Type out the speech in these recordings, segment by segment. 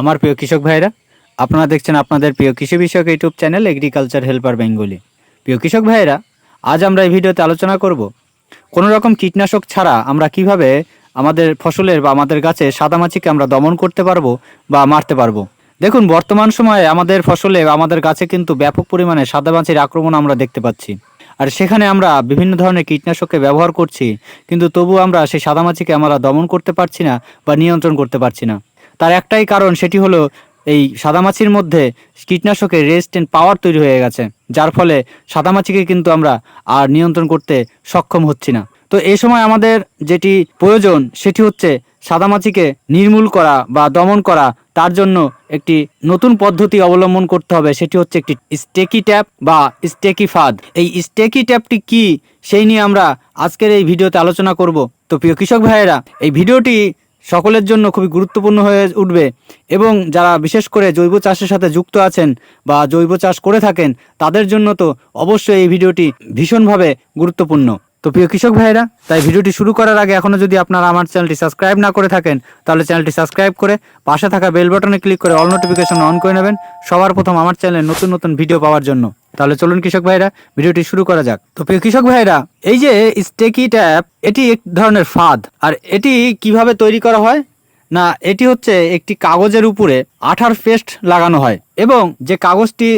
আমার প্রিয় কৃষক ভাইরা, আপনারা দেখছেন আপনাদের প্রিয় কৃষি বিষয়ক YouTube channel agriculture helper Bengali. প্রিয় কৃষক ভাইরা, আজ আমরা এই ভিডিওতে আলোচনা করব কোনো রকম কীটনাশক ছাড়া আমরা কীভাবে আমাদের ফসলের বা আমাদের গাছে সাদামাছিকে আমরা দমন করতে পারব বা মারতে পারব। দেখুন, বর্তমান সময়ে আমাদের ফসলে আমাদের গাছে কিন্তু ব্যাপক পরিমাণে সাদামাছির আক্রমণ আমরা দেখতে পাচ্ছি। আর সেখানে আমরা বিভিন্ন ধরনের কীটনাশককে ব্যবহার করছি, কিন্তু তবু আমরা সেই সাদামাছিকে আমরা দমন করতে পারছি না বা নিয়ন্ত্রণ করতে পারছি না। তার একটাই কারণ সেটি হলো এই সাদামাছির মধ্যে কীটনাশকের রেজিস্ট্যান্ট পাওয়ার তৈরি হয়ে গেছে, যার ফলে সাদামাছিকে কিন্তু আমরা আর নিয়ন্ত্রণ করতে সক্ষম হচ্ছি না। তো এই সময় আমাদের যেটি প্রয়োজন সেটি হচ্ছে সাদামাছিকে নির্মূল করা বা দমন করা, তার জন্য একটি নতুন পদ্ধতি অবলম্বন করতে হবে, সেটি হচ্ছে একটি স্টেকি ট্যাপ বা স্টেকি ফাদ। এই স্টেকি ট্যাপটি কি, সেই নিয়ে আমরা আজকের এই ভিডিওতে আলোচনা করব। তো প্রিয় কৃষক ভাইয়েরা, এই ভিডিওটি সকলের জন্য খুবই গুরুত্বপূর্ণ হয়ে উঠবে। এবং যারা বিশেষ করে জৈব চাষের সাথে যুক্ত আছেন বা জৈব চাষ করে থাকেন, তাদের জন্য তো অবশ্যই এই ভিডিওটি ভীষণভাবে গুরুত্বপূর্ণ। তো প্রিয় কৃষক ভাইয়েরা, তাই ভিডিওটি শুরু করার আগে এখনও যদি আপনারা আমার চ্যানেলটি সাবস্ক্রাইব না করে থাকেন, তাহলে চ্যানেলটি সাবস্ক্রাইব করে পাশে থাকা বেল বাটনে ক্লিক করে অল নোটিফিকেশন অন করে নেবেন সবার প্রথম আমার চ্যানেলে নতুন নতুন ভিডিও পাওয়ার জন্য। তাহলে চলুন কৃষক ভাইরা, ভিডিওটি শুরু করা যাক। তো প্রিয় কৃষক ভাইরা, এই যে স্টেকি ট্যাপ, এটি এক ধরনের ফাঁদ। আর এটি কীভাবে তৈরি করা হয়? না, এটি হচ্ছে একটি কাগজের উপরে আঠার পেস্ট লাগানো হয় এবং যে কাগজটি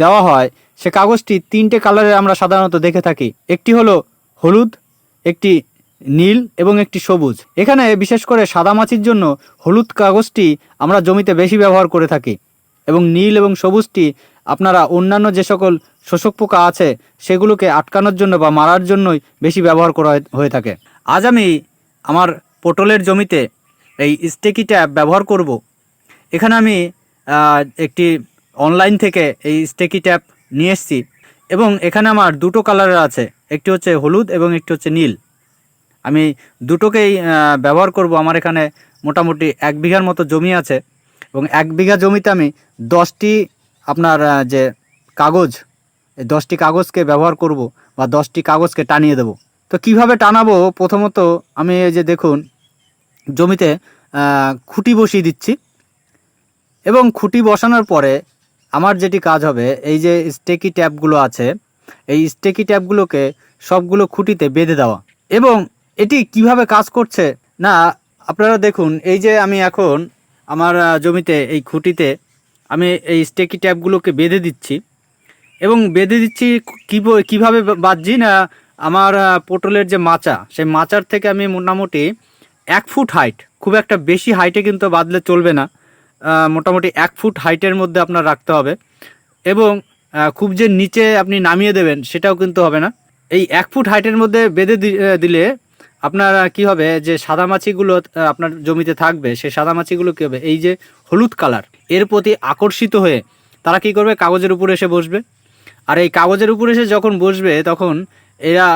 দেওয়া হয়, সে কাগজটি তিনটে কালারে আমরা সাধারণত দেখে থাকি। একটি হলো হলুদ, একটি নীল এবং একটি সবুজ। এখানে বিশেষ করে সাদা মাছির জন্য হলুদ কাগজটি আমরা জমিতে বেশি ব্যবহার করে থাকি। এবং নীল এবং সবুজটি আপনারা অন্যান্য যে সকল শোষক পোকা আছে, সেগুলোকে আটকানোর জন্য বা মারার জন্যই বেশি ব্যবহার করা হয়ে- থাকে। আজ আমি আমার পটলের জমিতে এই স্টেকি ট্যাপ ব্যবহার করব। এখানে আমি একটি অনলাইন থেকে এই স্টেকি ট্যাপ নিয়ে এসেছি এবং এখানে আমার দুটো কালারের আছে। একটি হচ্ছে হলুদ এবং একটি হচ্ছে নীল। আমি দুটোকেই ব্যবহার করব। আমার এখানে মোটামুটি এক বিঘার মতো জমি আছে। এবং এক বিঘা জমিতে আমি দশটি আপনার যে কাগজ দশটি কাগজকে ব্যবহার করব বা দশটি কাগজকে টানিয়ে দেব। তো কীভাবে টানাবো? প্রথমত আমি এই যে দেখুন, জমিতে খুঁটি বসিয়ে দিচ্ছি। এবং খুঁটি বসানোর পরে আমার যেটি কাজ হবে, এই যে স্টেকি ট্যাপগুলো আছে, এই স্টেকি ট্যাপগুলোকে সবগুলো খুঁটিতে বেঁধে দেওয়া। এবং এটি কীভাবে কাজ করছে? না, আপনারা দেখুন, এই যে আমি এখন আমার জমিতে, এই খুঁটিতে আমি এই স্টেকি ট্যাপগুলোকে বেঁধে দিচ্ছি। এবং বেঁধে দিচ্ছি কী কীভাবে বাঁধছি না, আমার পটলের যে মাচা, সেই মাচার থেকে আমি মোটামুটি এক ফুট হাইট খুব একটা বেশি হাইটে কিন্তু বাঁধলে চলবে না। মোটামুটি এক ফুট হাইটের মধ্যে আপনার রাখতে হবে। এবং খুব যে নিচে আপনি নামিয়ে দেবেন, সেটাও কিন্তু হবে না। এই এক ফুট হাইটের মধ্যে বেঁধে দিলে আপনার কি হবে? যে সাদা মাছিগুলো আপনার জমিতে থাকবে, সেই সাদা মাছিগুলো কী হবে? এই যে হলুদ কালার, এর প্রতি আকর্ষিত হয়ে তারা কি করবে? কাগজের উপরে এসে বসবে। আর এই কাগজের উপরে এসে যখন বসবে, তখন এরা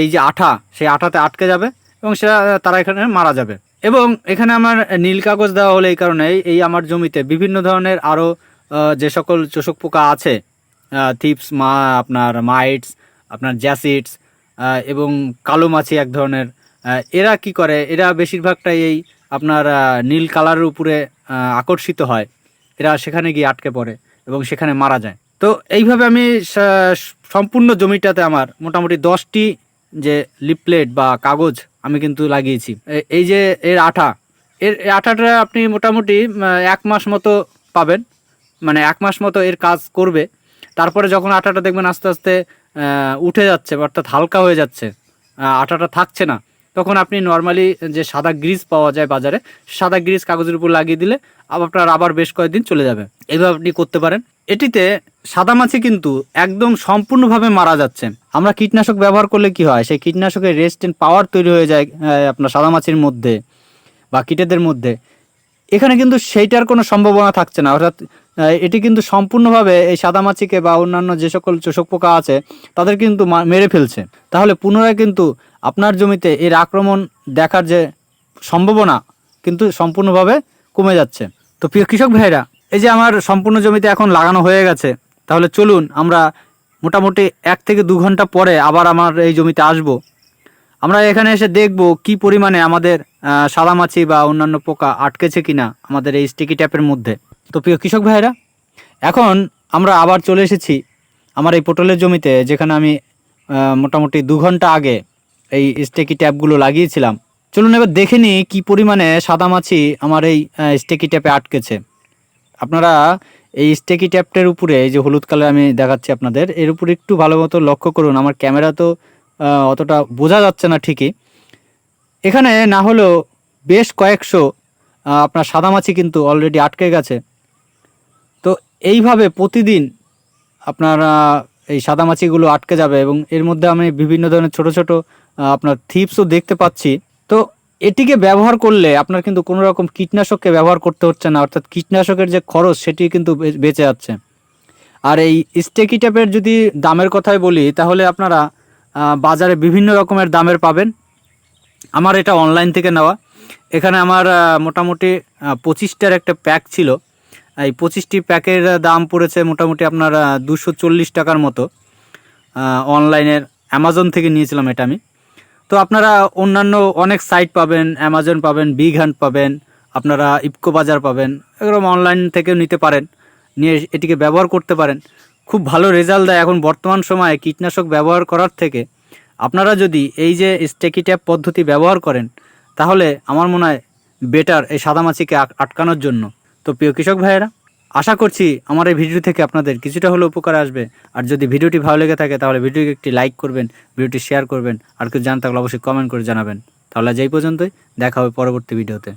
এই যে আঠা, সেই আঠাতে আটকে যাবে এবং সেটা তারা এখানে মারা যাবে। এবং এখানে আমার নীল কাগজ দেওয়া হলো এই কারণে, এই আমার জমিতে বিভিন্ন ধরনের আরও যে সকল চোষক পোকা আছে থিপস, মা, আপনার মাইটস, আপনার জ্যাসিডস এবং কালো মাছি এক ধরনের। এরা কি করে? এরা বেশিরভাগটাই এই আপনার নীল কালারের উপরে আকর্ষিত হয়। এরা সেখানে গিয়ে আটকে পড়ে এবং সেখানে মারা যায়। তো এইভাবে আমি সম্পূর্ণ জমিটাতে আমার মোটামুটি দশটি যে লিপলেট বা কাগজ আমি কিন্তু লাগিয়েছি। এই যে এর আঠা, এর আঠাটা আপনি মোটামুটি এক মাস মতো পাবেন। মানে এক মাস মতো এর কাজ করবে। তারপরে যখন আটাটা দেখবেন আস্তে আস্তে উঠে যাচ্ছে, অর্থাৎ হালকা হয়ে যাচ্ছে আটাটা থাকছে না, তখন আপনি নর্মালি যে সাদা গ্রিজ পাওয়া যায় বাজারে, সাদা গ্রিজ কাগজের উপর লাগিয়ে দিলে আপনার আবার বেশ কয়েকদিন চলে যাবে। এভাবে আপনি করতে পারেন। এটিতে সাদা মাছি কিন্তু একদম সম্পূর্ণভাবে মারা যাচ্ছে। আমরা কীটনাশক ব্যবহার করলে কি হয়? সেই কীটনাশকের রেস্টেন্ট পাওয়ার তৈরি হয়ে যায় আপনার সাদা মাছির মধ্যে বা কীটেদের মধ্যে। এখানে কিন্তু সেইটার কোনো সম্ভাবনা থাকছে না। অর্থাৎ এটি কিন্তু সম্পূর্ণভাবে এই সাদামাছিকে বা অন্যান্য যে সকল চোষক পোকা আছে, তাদের কিন্তু মেরে ফেলছে। তাহলে পুনরায় কিন্তু আপনার জমিতে এর আক্রমণ দেখার যে সম্ভাবনা কিন্তু সম্পূর্ণভাবে কমে যাচ্ছে। তো প্রিয় কৃষক ভাইরা এই যে আমার সম্পূর্ণ জমিতে এখন লাগানো হয়ে গেছে, তাহলে চলুন আমরা মোটামুটি এক থেকে দু ঘণ্টা পরে আবার আমার এই জমিতে আসব। আমরা এখানে এসে দেখব কি পরিমাণে আমাদের সাদামাছি বা অন্যান্য পোকা আটকেছে কিনা আমাদের এই স্টিকি ট্যাপের মধ্যে। তো প্রিয় কৃষক ভাইরা এখন আমরা আবার চলে এসেছি আমার এই পটলের জমিতে, যেখানে আমি মোটামুটি দু ঘণ্টা আগে এই স্টেকি ট্যাপগুলো লাগিয়েছিলাম। চলুন এবার দেখে নিই কী পরিমাণে সাদামাছি আমার এই স্টেকি ট্যাপে আটকেছে। আপনারা এই স্টেকি ট্যাপটার উপরে, এই যে হলুদ কালার আমি দেখাচ্ছি আপনাদের, এর উপরে একটু ভালো মতো লক্ষ্য করুন, আমার ক্যামেরা তো অতটা বোঝা যাচ্ছে না ঠিকই। এখানে না হলেও বেশ কয়েকশো আপনার সাদামাছি কিন্তু অলরেডি আটকে গেছে। এইভাবে প্রতিদিন আপনার এই সাদামাছিগুলো আটকে যাবে এবং এর মধ্যে আমি বিভিন্ন ধরনের ছোট ছোট আপনার থিপসও দেখতে পাচ্ছি। তো এটিকে ব্যবহার করলে আপনার কিন্তু কোনো রকম কীটনাশককে ব্যবহার করতে হচ্ছে না, অর্থাৎ কীটনাশকের যে খরচ সেটি কিন্তু বেঁচে যাচ্ছে। আর এই স্টেকি ট্যাপের যদি দামের কথাই বলি, তাহলে আপনারা বাজারে বিভিন্ন রকমের দামের পাবেন। আমার এটা অনলাইন থেকে নেওয়া। এখানে আমার মোটামুটি পঁচিশটার একটা প্যাক ছিল। এই পঁচিশটি প্যাকের দাম পড়েছে মোটামুটি আপনার দুশো চল্লিশ টাকার মতো। অনলাইনের অ্যামাজন থেকে নিয়েছিলাম এটা আমি। তো আপনারা অন্যান্য অনেক সাইট পাবেন অ্যামাজন পাবেন বিগ হ্যান্ড পাবেন, আপনারা ইপকো বাজার পাবেন এরকম অনলাইন থেকেও নিতে পারেন, নিয়ে এটিকে ব্যবহার করতে পারেন। খুব ভালো রেজাল্ট দেয় এখন বর্তমান সময়ে কীটনাশক ব্যবহার করার থেকে। আপনারা যদি এই যে স্টেকি ট্যাপ পদ্ধতি ব্যবহার করেন, তাহলে আমার মনে হয় বেটার এই সাদামাছিকে আট- আটকানোর জন্য। তো প্রিয় কৃষক ভাইয়েরা, আশা করছি আমার এই ভিডিও থেকে আপনাদের কিছুটা হলেও উপকার আসবে। আর যদি ভিডিওটি ভালো লেগে থাকে, তাহলে ভিডিওকে একটি লাইক করবেন, ভিডিওটি শেয়ার করবেন, আর কিছু জানতে থাকলে অবশ্যই কমেন্ট করে জানাবেন। তাহলে যেই পর্যন্তই, দেখা হবে পরবর্তী ভিডিওতে।